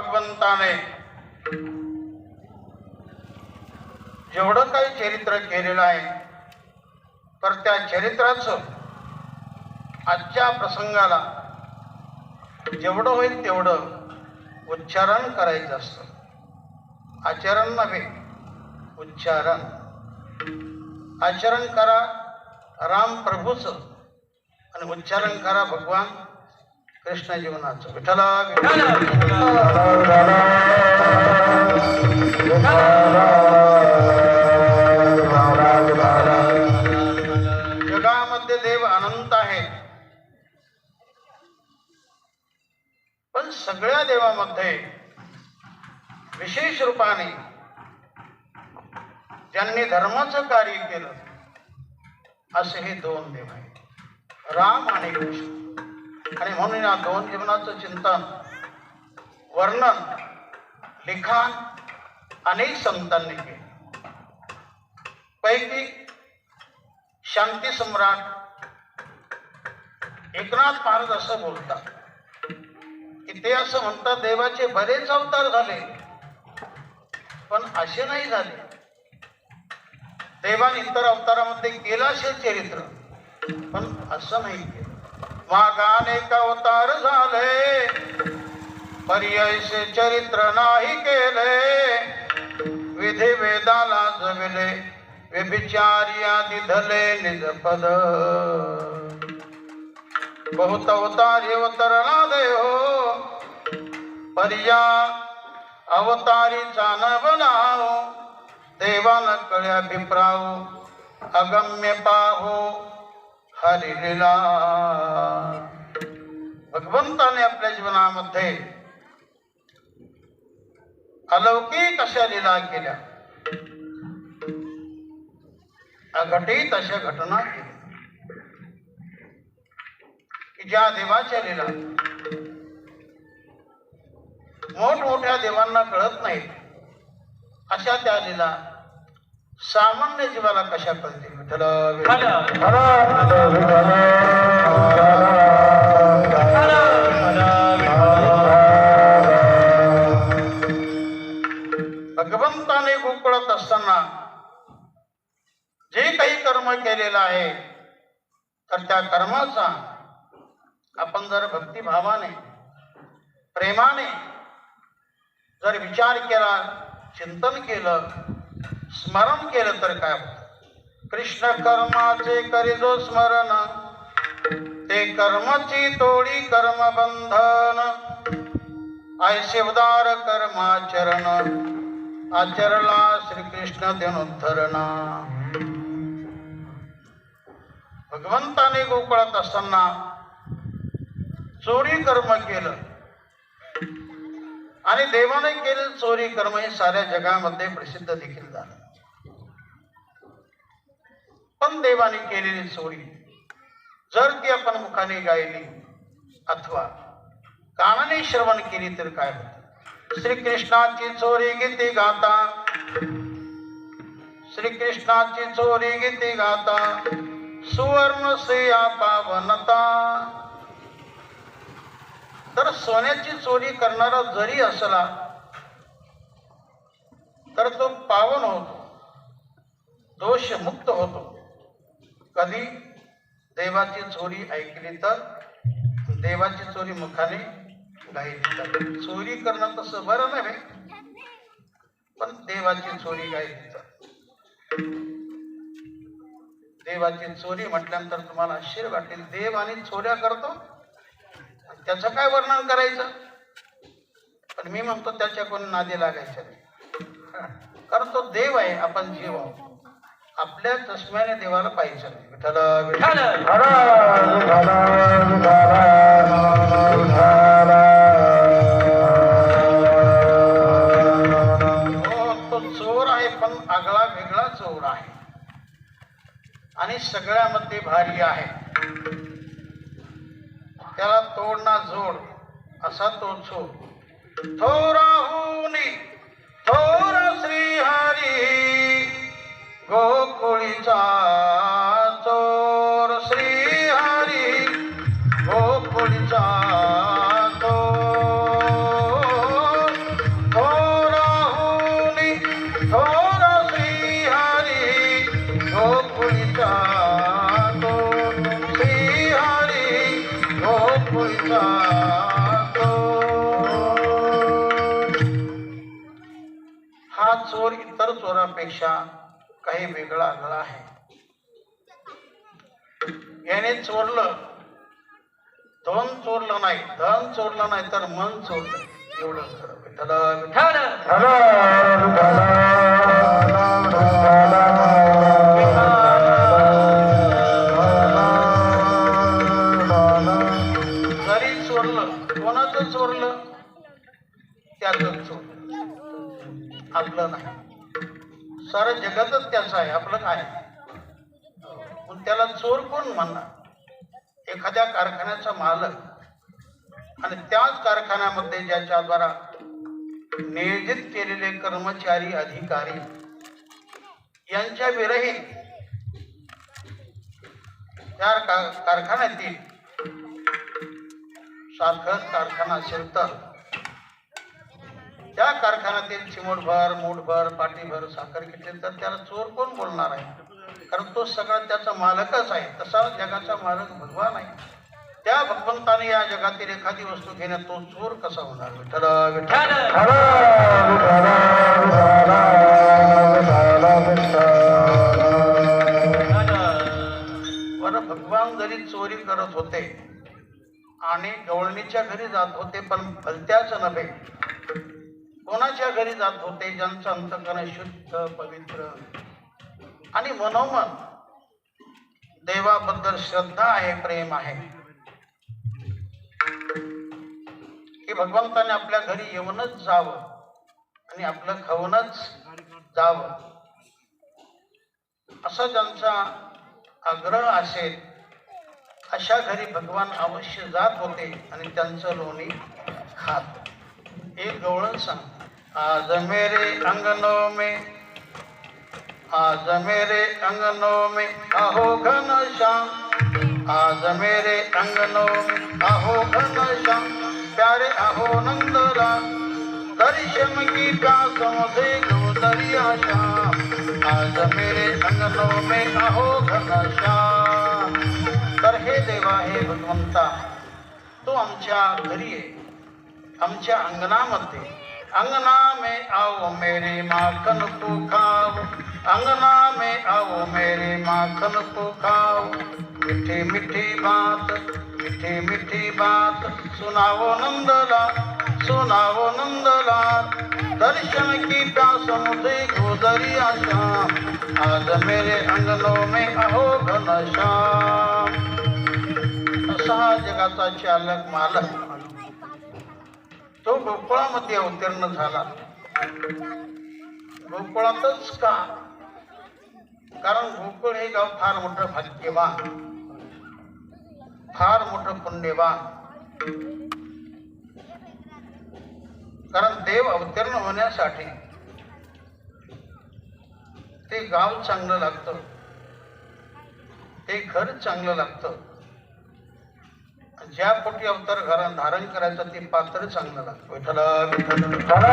भगवंताने जेवढं काही चरित्र केलेलं आहे तर त्या चरित्राचं आजच्या प्रसंगाला जेवढं होईल तेवढं उच्चारण करायचं असतं. आचरण नव्हे उच्चारण. आचरण करा राम प्रभूचं आणि उच्चारण करा भगवान. कृष्ण जीवनाचं. विठ्ठला. जगामध्ये देव अनंत आहे. पण सगळ्या देवामध्ये विशेष रूपाने ज्यांनी धर्माचं कार्य केलं असे हे दोन देव आहेत. राम आणि कृष्ण. आणि म्हणून या दोन जीवनाचं चिंतन वर्णन लिखाण अनेक संतांनी केले. पैकी शांती सम्राट एकनाथ महाराज असं बोलतात. की ते असं म्हणतात देवाचे बरेच अवतार झाले पण असे नाही झाले. देवाने इतर अवतारामध्ये केलं असेल चरित्र पण असं नाही वाघाने मागाने अवतार झाले. पर्यायचे चरित्र नाही केले. विधी वेदाला जमिले. विभिचार्या दिधले निज पद. बहुत अवतारी अवतरला देहो पर्या अवतारीचा न बनाव देवान कळ्या भिप्राव. अगम्य पाहो. हरिला भगवंताने आपल्या जीवनामध्ये अलौकिक अशा लीला केल्या. अघटित अशा घटना केल्या. की ज्या देवाच्या लीला. मोठमोठ्या देवांना कळत नाहीत. अशा त्या लीला सामान्य जीवाला कशा कळतील? भगवंताने गोकुळात असताना जे काही कर्म केलेलं आहे तर त्या कर्माचा आपण जर भक्तिभावाने प्रेमाने जर विचार केला चिंतन केलं स्मरण केलं तर काय होतं? कृष्ण कर्माचे करिजो स्मरण. ते कर्मची तोडी कर्म बंधन ऐसे उदार कर्माचरण. आचरला श्रीकृष्ण दिनोद्धरणा भगवंताने गोकुळात असताना चोरी कर्म केलं. आणि देवाने केलेलं चोरी कर्म हे साऱ्या जगामध्ये प्रसिद्ध देखील झालं. पण देवाने केलेली सोडी. जर ती आपण मुखाने गायली अथवा कानाने श्रवण केली तर काय होत? श्रीकृष्णाची चोरी गीती गाता. श्रीकृष्णाची चोरी गीती गाता. सुवर्ण सिया पावनता. तर सोन्याची चोरी करणारा जरी असला तर तो पावन होतो. दोष मुक्त होतो. कधी देवाची चोरी ऐकली तर? देवाची चोरी मुखाने गायली तर. चोरी करणं तसं बरं नव्हे पण देवाची चोरी गायली तर. देवाची चोरी म्हटल्यानंतर तुम्हाला आश्चर्य वाटेल. देव आणि चोऱ्या करतो. आणि त्याचं काय वर्णन करायचं? पण मी म्हणतो त्याच्याकडून नादी लागायचं नाही. कारण तो देव आहे आपण जीव आहोत. आपल्या चष्म्याने देवाला पाहिजे. विठ्ठल विठ्ठल. हो तो चोर आहे पण आगळा वेगळा चोर आहे. आणि सगळ्यामध्ये भारी आहे. त्याला तोडना जोड असा तो चोर. थोर याने चोरलं. धन चोरलं नाही. धन चोरलं नाही तर मन चोरलं. एवढं खरं विठ्ठला जरी चोरलं कोणाचं चोरलं? त्याचं चोरलं. आपलं नाही. सारं जगातच त्याचं आहे. आपलं काय? त्याला चोर कोण म्हणणार? एखाद्या कारखान्याचा मालक आणि त्याच कारखान्यामध्ये ज्याच्याद्वारा नियोजित केलेले कर्मचारी अधिकारी यांच्या विरहित त्या का- कारखान्यातील साखर कारखाना असेल तर त्या कारखान्यातील चिमूटभर मूठभर पाटीभर साखर घेतली तर त्याला चोर कोण बोलणार आहे? कारण तो सगळा त्याचा मालकच आहे. तसा जगाचा मालक भगवान आहे. त्या भगवंताने या जगातील एखादी वस्तू घेण्यात तो चोर कसा होणार? विठ्ठल विठ्ठल! भगवान जरी चोरी करत होते आणि गवळणीच्या घरी जात होते पण भलत्याच नव्हे कोणाच्या घरी जात होते? ज्यांचं अंतकरण शुद्ध पवित्र आणि मनोमन. देवाबद्दल श्रद्धा आहे प्रेम आहे. की भगवंताने आपल्या घरी येऊनच जावं आणि आपलं खाऊनच जावं. असा ज्यांचा आग्रह असेल अशा घरी भगवान अवश्य जात होते आणि त्यांचं लोणी खात. एक गवळण सांग आज मेरे अंगनो में आज मेरे अंगनों में आहो घन श्याम। आज मेरे अंगनों में आहो घन श्याम। प्यारे आहो नंदराम दर्शन की प्यास मुझे दो दरिया श्याम। आज मेरे अंगनों में आहो घन श्याम। तर हे देवा हे भगवंता। तो आमच्या घरी आहे आमच्या अंगणामध्ये। अंगना में आओ मेरे माखन तू खाओ। अंगना में आओ मेरे माखन को खाओ मीठी मीठी बात मीठी मीठी बात। सुनाओ नंदला सुनाओ नंदला। दर्शन की प्यास मुझे गोदरिया शाम। आज मेरे अंगनों में अहो घन श्याम। असा जगाचा चालक मालक। तो गोकुळामध्ये अवतीर्ण झाला. गोकुळातच का? कारण गोकुळ हे गाव फार मोठं भाग्यवान. फार मोठं पुण्यवान. कारण देव अवतीर्ण होण्यासाठी ते गाव चांगलं लागतं. ते घर चांगलं लागतं. ज्या पोटी अवतार घरात धारण करायचं ते पात्र चांगलं लागतं. विठ्ठल विठ्ठल.